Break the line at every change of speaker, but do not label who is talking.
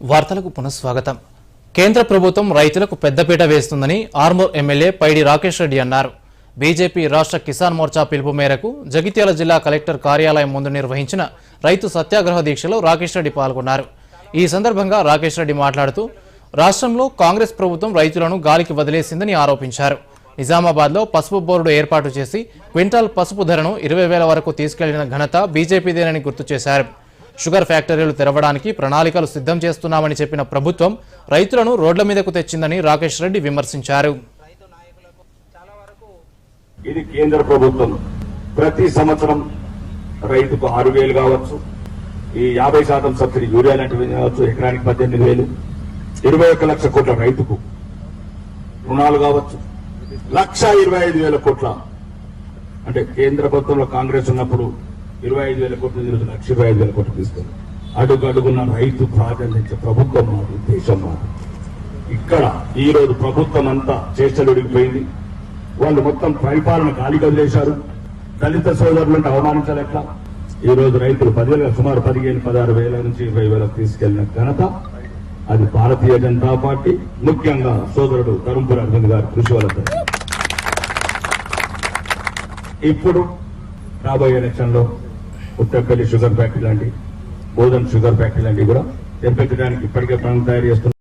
వార్తలకు పునఃస్వాగతం. కేంద్ర ప్రభుత్వం రైతులకు పెద్దపీట వేస్తుందని ఆర్మూర్ ఎమ్మెల్యే పైడి రాకేష్ రెడ్డి అన్నారు. బీజేపీ రాష్ట్ర కిసాన్ మోర్చా పిలుపు మేరకు జగిత్యాల జిల్లా కలెక్టర్ కార్యాలయం ముందు నిర్వహించిన రైతు సత్యాగ్రహ దీక్షలో రాకేష్ రెడ్డి పాల్గొన్నారు. ఈ సందర్భంగా రాకేష్ రెడ్డి మాట్లాడుతూ రాష్ట్రంలో కాంగ్రెస్ ప్రభుత్వం రైతులను గాలికి వదిలేసిందని ఆరోపించారు. నిజామాబాద్లో పసుపు బోర్డు ఏర్పాటు చేసి క్వింటాల్ పసుపు ధరను ఇరవై వేల వరకు తీసుకెళ్ళిన ఘనత బీజేపీదేనని గుర్తు చేశారు. షుగర్ ఫ్యాక్టరీలు తెరవడానికి ప్రణాళికలు సిద్ధం చేస్తున్నామని చెప్పిన ప్రభుత్వం రైతులను రోడ్ల మీదకు తెచ్చిందని రాకేష్ రెడ్డి విమర్శించారు.
ఇది కేంద్ర ప్రభుత్వం. ప్రతి సంవత్సరం రైతుకు ఆరు వేలు కావచ్చు ఈ యాభై శాతం సబ్సిడీ యూరియా లాంటివి కావచ్చు ఎకరానికి పద్దెనిమిది వేలు ఇరవై ఒక్క లక్ష కోట్ల రైతుకు రుణాలు కావచ్చు లక్ష ఇరవై ఐదు వేల కోట్ల. అంటే కేంద్ర ప్రభుత్వంలో కాంగ్రెస్ ఉన్నప్పుడు ఇరవై ఐదు వేల కోట్లు ఈరోజు లక్ష ఇరవై ఐదు వేల కోట్లు తీసుకుంది అడుగు అడుగున్న రైతు ప్రాధాన్యత ప్రభుత్వం మాది దేశం మాది. ఇక్కడ ఈ రోజు ప్రభుత్వం అంతా చేష్టలుడిగిపోయింది వాళ్ళు మొత్తం పరిపాలన గాలికి వదిలేశారు దళిత సోదరులంటే అవమానించలేక ఈ రోజు రైతులు పదివేల సుమారు పదిహేను పదహారు వేల నుంచి ఇరవై వేలకు తీసుకెళ్ళిన ఘనత అది భారతీయ జనతా పార్టీ ముఖ్యంగా సోదరుడు ధర్మపురి అరవింద్ గారి కృషి వల్ల ఇప్పుడు రాబోయే ఎలక్షన్లో లో షుగర్ ఫ్యాక్టరీ లాంటి బోధన్ షుగర్ ఫ్యాక్టరీ లాంటివి కూడా తెప్పించడానికి ఇప్పటికే ప్రాణం తయారు చేస్తున్నారు.